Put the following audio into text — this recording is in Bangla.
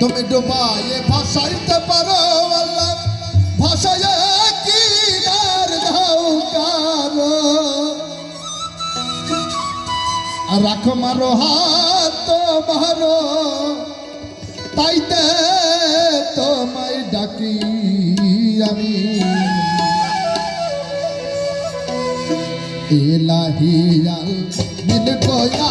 তুমি ডুবাইয়ে ভাসাইতে পারো আল্লাহ। ভাসাইয়া কি আর ধাউকারো রাখো মারো হাত মারো তাইতে তোমায় ডাকি আমি। এলাহিয়া মিল গয়া